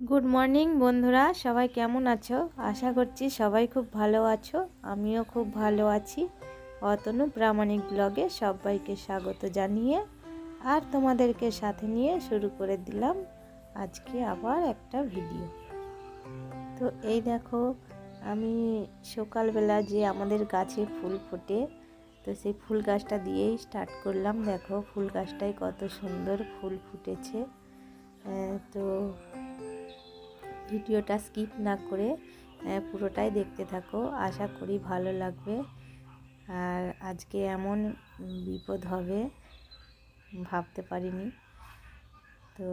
Good morning বন্ধুরা। সবাই কেমন আছো? আশা করছি সবাই খুব ভালো আছো। আমিও খুব ভালো আছি। অতনু প্রামাণিক ব্লগে সবাইকে স্বাগত জানিয়ে আর তোমাদেরকে সাথে নিয়ে শুরু করে দিলাম আজকে আবার একটা ভিডিও। তো এই দেখো, আমি সকালবেলা যে আমাদের গাছে ফুল ফোটে, তো সেই ফুল গাছটা দিয়েই স্টার্ট করলাম। দেখো, ফুল গাছটায় কত সুন্দর ফুল ফুটেছে। তো ভিডিওটা স্কিপ না করে পুরোটাই দেখতে থাকো। আশা করি ভালো লাগবে। আর আজকে এমন বিপদ হবে, ভাবতে পারিনি। তো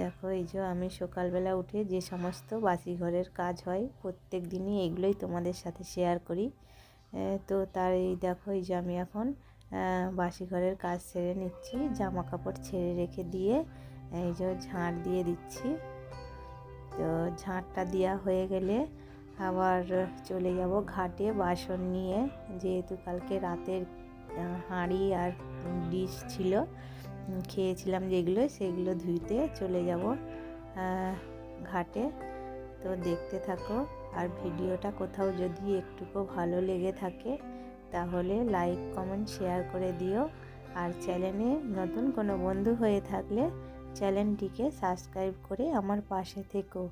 দেখো, এই যে আমি সকালবেলা উঠে যে সমস্ত বাসি ঘরের কাজ হয়, প্রত্যেক দিনই এগুলোই তোমাদের সাথে শেয়ার করি। তো তার এই দেখো, এই যে আমি এখন বাসি ঘরের কাজ সেরে নিচ্ছি। জামা কাপড় ছেড়ে রেখে দিয়ে, এই যে ঝাঁট দিয়ে দিচ্ছি। তো ঝাঁটটা দেওয়া হয়ে গেলে আবার চলে যাব ঘাটে বাসন নিয়ে। যেহেতু কালকে রাতের হাঁড়ি আর ডিশ ছিল খেয়েছিলাম যেগুলো, সেগুলো ধুইতে চলে যাব ঘাটে। তো দেখতে থাকো, আর ভিডিওটা কোথাও যদি একটুকু ভালো লেগে থাকে, তাহলে লাইক, কমেন্ট, শেয়ার করে দিও। আর চ্যানেলে নতুন কোনো বন্ধু হয়ে থাকলে চ্যানেলটিকে সাবস্ক্রাইব করে আমার পাশে থেকো।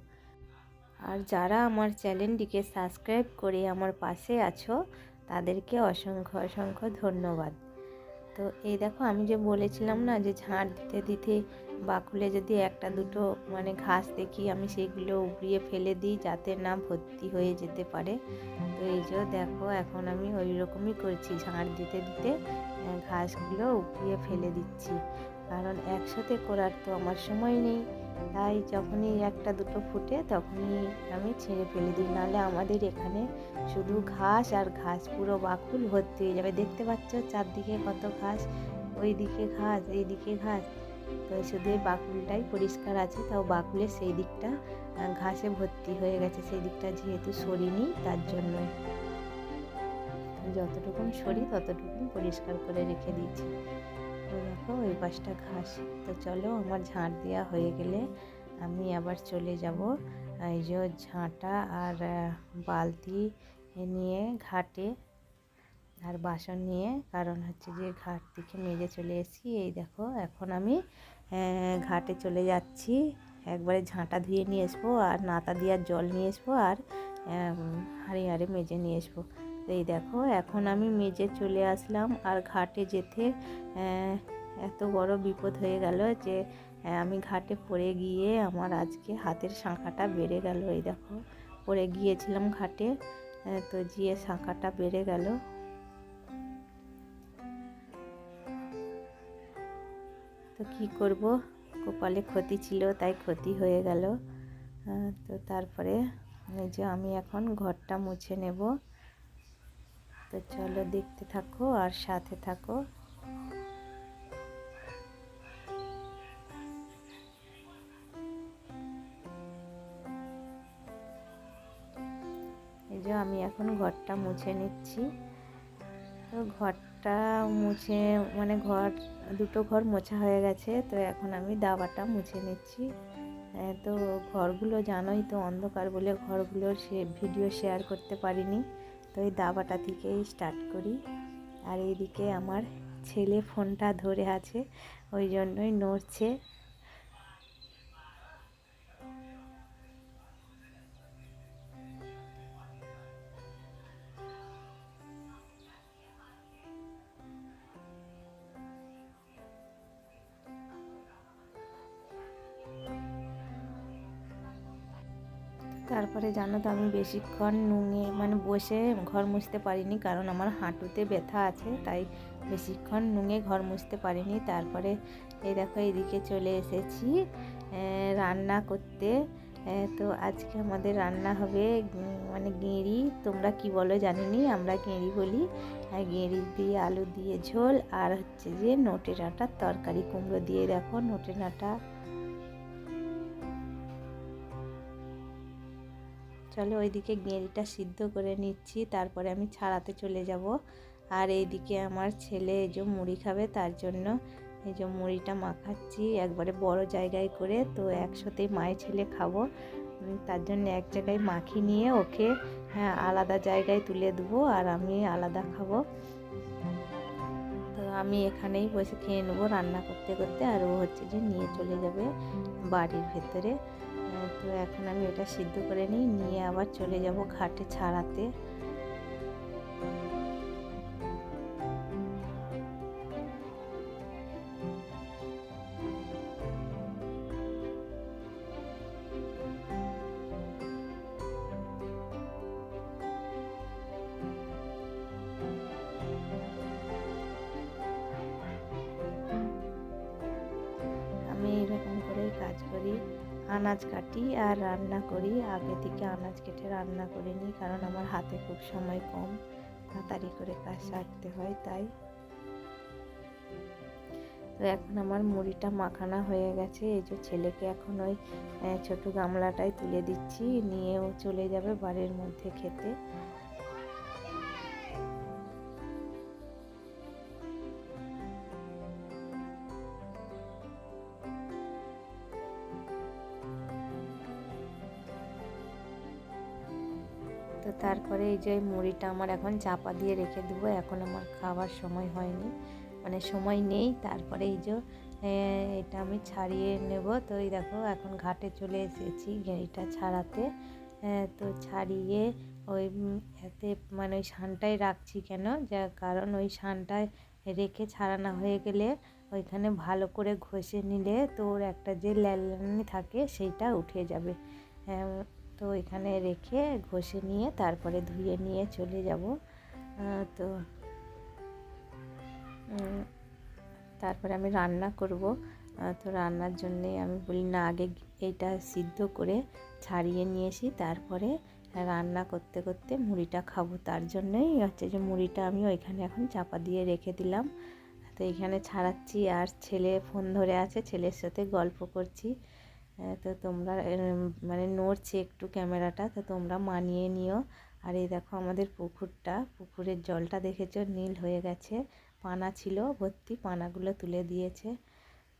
আর যারা আমার চ্যানেলটিকে সাবস্ক্রাইব করে আমার পাশে আছো, তাদেরকে অসংখ্য অসংখ্য ধন্যবাদ। তো এই দেখো, আমি যে বলেছিলাম না যে ঝাঁট দিতে দিতে বাকুলে যদি একটা দুটো মানে ঘাস দেখি, আমি সেগুলো উগড়িয়ে ফেলে দিই যাতে না ভর্তি হয়ে যেতে পারে। তো এই যে দেখো, এখন আমি ওই রকমই করছি, ঝাঁট দিতে দিতে ঘাসগুলো উগড়িয়ে ফেলে দিচ্ছি। কারণ একসাথে করার তো আমার সময় নেই। তাই যখনই একটা দুটো ফুটে তখনই আমি ছেড়ে ফেলে দিই। নাহলে আমাদের এখানে শুধু ঘাস আর ঘাস পুরো বাকুল ভর্তি হয়ে যাবে। দেখতে পাচ্ছ চারদিকে কত ঘাস ওই দিকে ঘাস এই দিকে ঘাস। তো শুধু এই বাকুলটাই পরিষ্কার আছে। তাও বাকুলের সেই দিকটা ঘাসে ভর্তি হয়ে গেছে। সেই দিকটা যেহেতু সরিনি, তার জন্যই। যতটুকুন সরি, ততটুকুন পরিষ্কার করে রেখে দিয়েছি। দেখো, ওই পাশটা ঘাস। তো চলো, আমার ঝাঁট দেওয়া হয়ে গেলে আমি আবার চলে যাব। এই যে ঝাঁটা আর বালতি নিয়ে ঘাটে আর বাসন নিয়ে, কারণ হচ্ছে যে ঘাট থেকে মেজে চলে এসেছি। এই দেখো, এখন আমি ঘাটে চলে যাচ্ছি। একবারে ঝাঁটা ধুয়ে নিয়ে আসব আর নাতা দেওয়ার জল নিয়ে আসব আর হাঁড়ি হাঁড়ি মেজে নিয়ে আসব এই দেখো, এখন আমি মেজে চলে আসলাম আর ঘাটে যেতে এত বড় বিপদ হয়ে গেল যে আমি ঘাটে পড়ে গিয়ে আমার আজকে হাতের শাঁখাটা বেড়ে গেল। এই দেখো, পড়ে গিয়েছিলাম ঘাটে তো গিয়ে শাঁখাটা বেড়ে গেল। তো কি করব? কপালে ক্ষতি ছিল, তাই ক্ষতি হয়ে গেল। তো তারপরে যে আমি এখন ঘরটা মুছে নেব। তো চলো দেখতে থাকো আর সাথে থাকো। এই যে আমি এখন ঘরটা মুছে নিচ্ছি। তো ঘরটা মুছে মানে ঘর, দুটো ঘর মোছা হয়ে গেছে, তো এখন আমি দাবাটা মুছে নিচ্ছি। তো ঘরগুলো জানোই তো অন্ধকার বলে ঘরগুলোর সে, ভিডিও শেয়ার করতে পারিনি। তো এই দাবাটা থেকেই স্টার্ট করি। আর এইদিকে আমার ছেলে ফোনটা ধরে আছে, ওই জন্যই নড়ছে। তারপরে জানো তো আমি বেশিক্ষণ নুঙে মানে বসে ঘর মুছতে পারিনি কারণ আমার হাঁটুতে ব্যথা আছে, তাই বেশিক্ষণ নুঙে ঘর মুছতে পারিনি। তারপরে এই দেখো এদিকে চলে এসেছি রান্না করতে। তো আজকে আমাদের রান্না হবে মানে গেঁড়ি। তোমরা কি বলো জানিনি আমরা গেঁড়ি বলি। গেঁড়ি দিয়ে আলু দিয়ে ঝোল, আর হচ্ছে যে নোটে ডাঁটার তরকারি। কুমড়ো দিয়ে দেখো নোটে ডাঁটা চলো ওইদিকে গেঁড়িটা সিদ্ধ করে নিচ্ছি, তারপরে আমি ছাড়াতে চলে যাব। আর এইদিকে আমার ছেলে এই যে মুড়ি খাবে, তার জন্য এই যে মুড়িটা মাখাচ্ছি একবারে বড় জায়গায় করে। তো একসাথেই মায়ের ছেলে খাব তার জন্য এক জায়গায় মাখি নিয়ে ওকে হ্যাঁ আলাদা জায়গায় তুলে দেবো আর আমি আলাদা খাব। তো আমি এখানেই বসে খেয়ে নেব রান্না করতে করতে, আর ও হচ্ছে যে নিয়ে চলে যাবে বাড়ির ভেতরে। তো এখন আমি এটা সিদ্ধ করে নিই, নিয়ে আবার চলে যাব ঘাটে ছাড়াতে। আমি এরকম করেই কাজ করি। আনাজ কাটি আর রান্না করি। আগে থেকে আনাজ কেটে রান্না করে নিই কারণ আমার হাতে খুব সময় কম। তাড়াতাড়ি করে কাজ সারতে হয় তাই। তো এখন আমার মুড়িটা মাখানা হয়ে গেছে। এই যে ছেলেকে এখন ওই ছোটো গামলাটায় তুলে দিচ্ছি। নিয়ে ও চলে যাবে বাড়ির মধ্যে খেতে। তারপরে এই যে মুড়িটা আমার এখন চাপা দিয়ে রেখে দেবো। এখন আমার খাওয়ার সময় হয়নি মানে সময় নেই। তারপরে এই যে এটা আমি ছাড়িয়ে নেব। তো এই দেখো, এখন ঘাটে চলে এসেছি এটা ছাড়াতে। তো ছাড়িয়ে ওই এতে মানে ওই শানটাই রাখছি কেন? যা, কারণ ওই শানটায় রেখে ছাড়ানো হয়ে গেলে ওইখানে ভালো করে ঘষে নিলে তোর একটা যে ল্যালানি থাকে, সেইটা উঠে যাবে। তো এখানে রেখে ঘষে নিয়ে তারপরে ধুয়ে নিয়ে চলে যাব। তো তারপরে আমি রান্না করব। তো রান্নার জন্যে আমি বলি, না, আগে এইটা সিদ্ধ করে ছাড়িয়ে নিয়ে আসি তারপরে রান্না করতে করতে মুড়িটা খাব। তার জন্যই হচ্ছে যে মুড়িটা আমি ওইখানে এখন চাপা দিয়ে রেখে দিলাম। তো এখানে ছাড়াচ্ছি। আর ছেলে ফোন ধরে আছে। ছেলের সাথে গল্প করছি। তো তোমরা মানে নড়ছে একটু ক্যামেরাটা, তো তোমরা মানিয়ে নিও। আর এই দেখো আমাদের পুকুরটা, পুকুরের জলটা দেখেছ? নীল হয়ে গেছে। পানা ছিল, ভর্তি পানাগুলো তুলে দিয়েছে।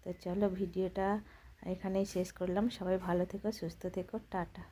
তো চলো ভিডিওটা এখানেই শেষ করলাম। সবাই ভালো থেকো, সুস্থ থেকো, টাটা।